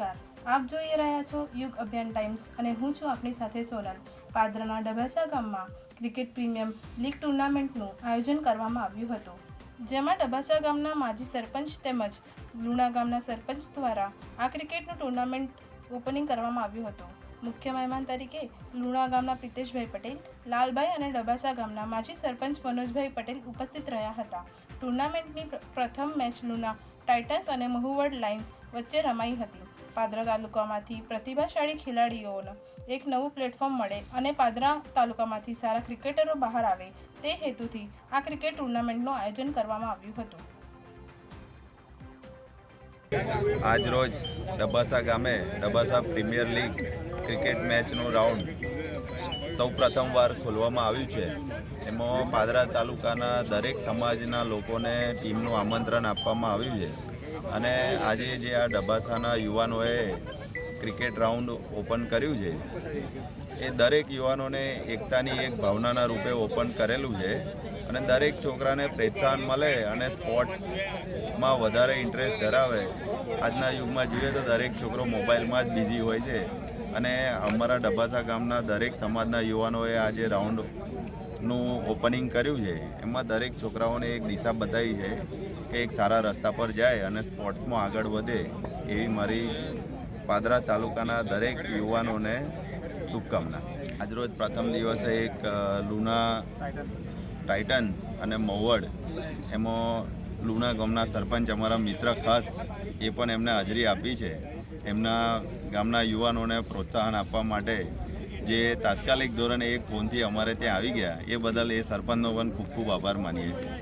આપ જોઈ રહ્યા છો યુગ અભિયાન ટાઈમ્સ અને હું છું આપની સાથે સોનલ. પાદરના ડભેસા ગામમાં ક્રિકેટ પ્રીમિયમ લીગ ટુર્નામેન્ટનું આયોજન કરવામાં આવ્યું હતું. જેમાં ડભાસા ગામના માજી સરપંચ તેમજ લુણા ગામના સરપંચ દ્વારા આ ક્રિકેટનું ટુર્નામેન્ટ ઓપનિંગ કરવામાં આવ્યું હતું. મુખ્ય મહેમાન તરીકે લુણા ગામના પ્રિતેશભાઈ પટેલ, લાલભાઈ અને ડબાસા ગામના માજી સરપંચ મનોજભાઈ પટેલ ઉપસ્થિત રહ્યા હતા. ટુર્નામેન્ટની પ્રથમ મેચ લુણા ટાઇટન્સ અને મહુવડ લાઇન્સ વચ્ચે રમાઈ હતી. પાદરા તાલુકામાંથી પ્રતિભાશાળી ખેલાડીઓનો એક નવું પ્લેટફોર્મ મળે અને પાદરા તાલુકામાંથી સારા ક્રિકેટરો બહાર આવે તે હેતુથી આ ક્રિકેટ ટુર્નામેન્ટનું આયોજન કરવામાં આવ્યું હતું. આજરોજ ડબાસા ગામે ડબાસા પ્રીમિયર લીગ ક્રિકેટ મેચનું રાઉન્ડ સૌ પ્રથમવાર ખોલવામાં આવ્યું છે. એમાં પાદરા તાલુકાના દરેક સમાજના લોકોને ટીમનું આમંત્રણ આપવામાં આવ્યું છે. અને આજે જે આ ડબાસાના યુવાનોએ ક્રિકેટ રાઉન્ડ ઓપન કર્યું છે, એ દરેક યુવાનોને એકતાની એક ભાવનાના રૂપે ઓપન કરેલું છે અને દરેક છોકરાને પ્રોત્સાહન મળે અને સ્પોર્ટ્સમાં વધારે ઇન્ટરેસ્ટ ધરાવે. આજના યુગમાં જોઈએ તો દરેક છોકરો મોબાઈલમાં જ બિઝી હોય છે અને અમારા ડબાસા ગામના દરેક સમાજના યુવાનોએ આજે રાઉન્ડનું ઓપનિંગ કર્યું છે. એમાં દરેક છોકરાઓને એક દિશા બતાવી છે કે એક સારા રસ્તા પર જાય અને સ્પોર્ટ્સમાં આગળ વધે એવી મારી પાદરા તાલુકાના દરેક યુવાનોને શુભકામના. આજરોજ પ્રથમ દિવસે એક લુના ટાઇટન્સ અને મોવડ, એમાં લુણા ગામના સરપંચ અમારા મિત્ર ખાસ એ પણ એમને હાજરી આપી છે. એમના ગામના યુવાનોને પ્રોત્સાહન આપવા માટે જે તાત્કાલિક ધોરણે એક ફોનથી અમારે ત્યાં આવી ગયા, એ બદલ એ સરપંચનો પણ ખૂબ ખૂબ આભાર માનીએ છીએ.